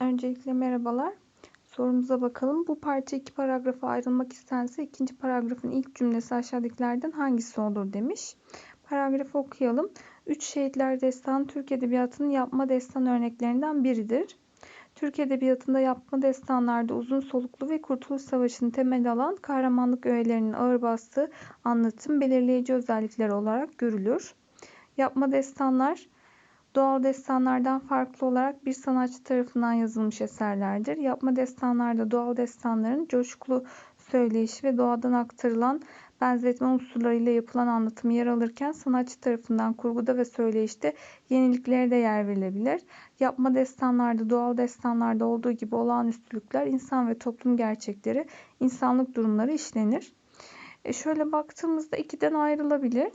Öncelikle merhabalar. Sorumuza bakalım. Bu parça iki paragrafa ayrılmak istense ikinci paragrafın ilk cümlesi aşağıdakilerden hangisi olur demiş. Paragrafı okuyalım. Üç Şehitler Destanı Türk Edebiyatı'nın yapma destan örneklerinden biridir. Türk Edebiyatı'nda yapma destanlarda uzun soluklu ve Kurtuluş Savaşı'nı temel alan kahramanlık öğelerinin ağır bastığı anlatım belirleyici özellikler olarak görülür. Yapma destanlar Doğal destanlardan farklı olarak bir sanatçı tarafından yazılmış eserlerdir. Yapma destanlarda doğal destanların coşkulu söyleyişi ve doğadan aktarılan benzetme unsurlarıyla yapılan anlatımı yer alırken sanatçı tarafından kurguda ve söyleyişte yeniliklere de yer verilebilir. Yapma destanlarda doğal destanlarda olduğu gibi olağanüstülükler, insan ve toplum gerçekleri, insanlık durumları işlenir. E şöyle baktığımızda ikiden ayrılabilir.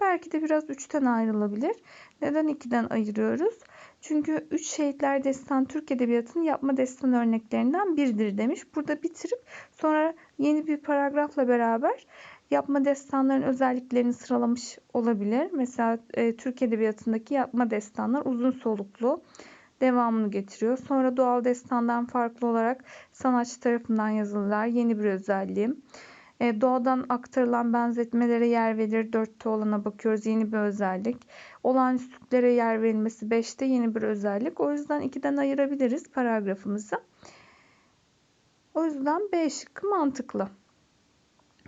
Belki de biraz üçten ayrılabilir. Neden ikiden ayırıyoruz? Çünkü üç şehitler destan Türk Edebiyatı'nın yapma destan örneklerinden biridir demiş. Burada bitirip sonra yeni bir paragrafla beraber yapma destanların özelliklerini sıralamış olabilir. Mesela e, Türk Edebiyatı'ndaki yapma destanlar uzun soluklu devamını getiriyor. Sonra doğal destandan farklı olarak sanatçı tarafından yazılılar. Yeni bir özelliği. E, doğadan aktarılan benzetmelere yer verir. Dörtte olana bakıyoruz. Yeni bir özellik. Olağanüstülüklere yer verilmesi beşte yeni bir özellik. O yüzden ikiden ayırabiliriz paragrafımızı. O yüzden B şıkkı mantıklı.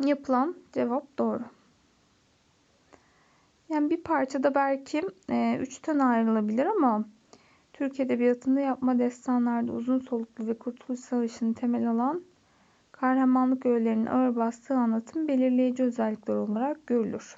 Yapılan cevap doğru. Yani bir parçada belki e, üçten ayrılabilir ama Türk Edebiyatı'nda yapma destanlarda uzun soluklu ve Kurtuluş Savaşı'nı temel alan kahramanlık öğelerinin ağır bastığı anlatım belirleyici özellikler olarak görülür.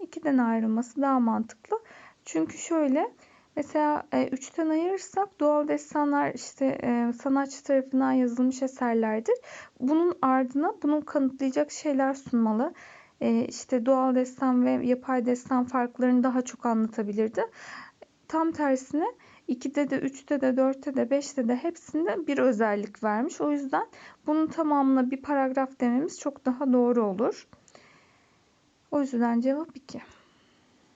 İkiden ayrılması daha mantıklı. Çünkü şöyle mesela e, üçten ayırırsak doğal destanlar işte e, sanatçı tarafından yazılmış eserlerdir. Bunun ardına bunu kanıtlayacak şeyler sunmalı. E, işte doğal destan ve yapay destan farklarını daha çok anlatabilirdi. Tam tersine 2'de de 3'te de 4'te de 5'te de hepsinde bir özellik vermiş. O yüzden bunun tamamına bir paragraf dememiz çok daha doğru olur. O yüzden cevap 2.